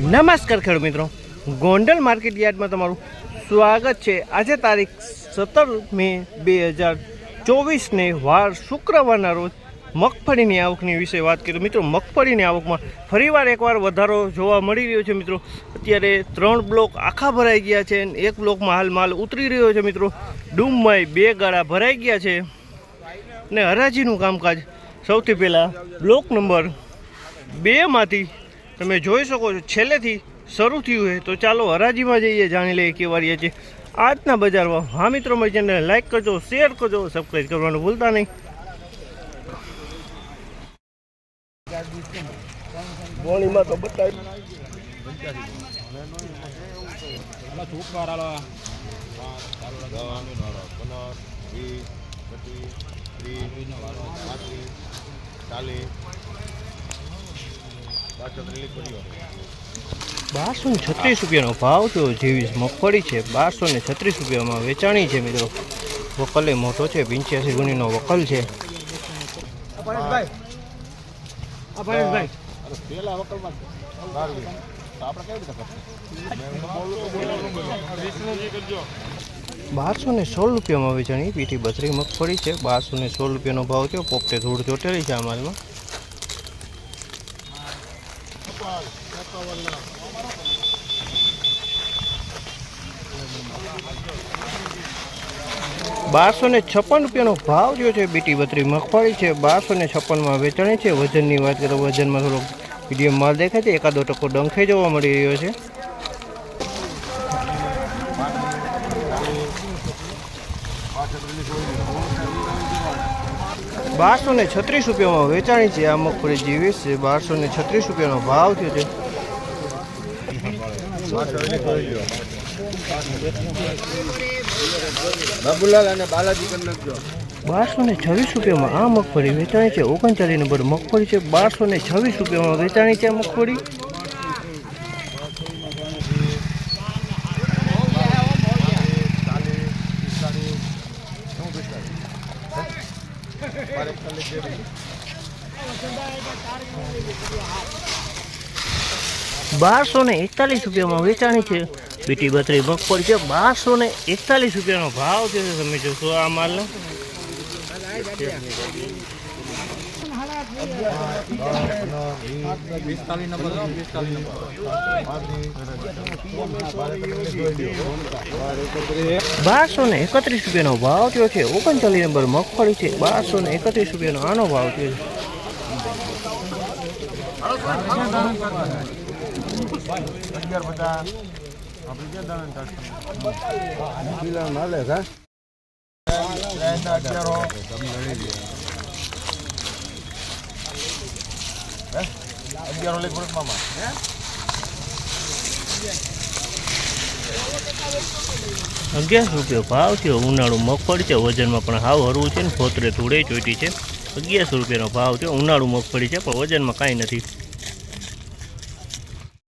નમસ્કાર ખેડૂત મિત્રો. ગોંડલ માર્કેટ યાર્ડમાં તમારું સ્વાગત છે. આજે તારીખ સત્તર મે બે હજાર ચોવીસને વાર શુક્રવારના રોજ મગફળીની આવકની વિશે વાત કરીએ મિત્રો, મગફળીની આવકમાં ફરીવાર એકવાર વધારો જોવા મળી રહ્યો છે મિત્રો. અત્યારે ત્રણ બ્લોક આખા ભરાઈ ગયા છે અને એક બ્લોકમાં હાલ માલ ઉતરી રહ્યો છે મિત્રો. ડૂમમાં બે ગાળા ભરાઈ ગયા છે. ને હરાજીનું કામકાજ સૌથી પહેલાં બ્લોક નંબર બેમાંથી તમે જોઈ શકો છો છેલ્લેથી શરૂ થયું હોય તો ચાલો હરાજીમાં જઈએ જાણી લઈએ કેવા રહ્યા છે આજના બજારમાં. હા મિત્રો મારી ચેનલને લાઈક કરજો શેર કરજો સબસ્ક્રાઈબ કરવાનું ભૂલતા નહીં. તો બતાવી. ચાલીસ બારસો ને છત્રીસ રૂપિયાનો ભાવ થયો જેવી મગફળી છે. બારસો ને છત્રીસ રૂપિયામાં વેચાણી છે મિત્રો. વકલે મોટો છે. પંચ્યાસી ગુણીનો વકલ છે. બારસો ને સોળ રૂપિયામાં વેચાણી. પીટી બત્રી મગફળી છે. બારસો ને સોળ રૂપિયાનો ભાવ થયો. પોપટે ધૂળ ચોટેલી છે આ માલમાં. બારસો ને છપ્પન રૂપિયાનો ભાવ જો છે બીટી બત્રી મગફળી છે. બારસો ને છપ્પનમાં વેચાણી છે. વજનની વાત કરીએ તો વજનમાં થોડોક મીડિયમ માલ દેખાય છે. એકાદો ટકો ડંખે જોવા મળી રહ્યો છે. બારસો ને છત્રીસ રૂપિયામાં વેચાણી છે. આ મગફળી જીવીસ છે. બારસો ને છત્રીસ રૂપિયાનો ભાવ થયો છે. બારસો ને છવ્વીસ રૂપિયામાં આ મગફળી વેચાણી છે. ઓગણચાલીસ નંબર મગફળી છે. બારસો ને છવ્વીસ રૂપિયામાં વેચાણી છે મગફળી. બારસો ને એકતાલીસ રૂપિયામાં વેચાણી છે. બીટી બત્રી મગફળી છે બારસો ને એકતાલીસ રૂપિયાનો ભાવ છે તમે જોશો આ માલનો? બારસો ને એકત્રીસ રૂપિયાનો ભાવ થયો છે. ઓગણચાલીસ નંબર મગફળી છે. બારસો ને એકત્રીસ રૂપિયાનો આનો ભાવ થયો છે. અગિયાર પચાસ આપણે ક્યાં દાણા અગિયારો અગિયારો અગિયારસો રૂપિયા ભાવ થયો. ઉનાળુ મગફળી છે. વજનમાં પણ હાવ હરવું છે ને. ફોતરે ધૂળે ચોટી છે. અગિયારસો રૂપિયાનો ભાવ થયો. ઉનાળુ મગફળી છે, પણ વજનમાં કાંઈ નથી.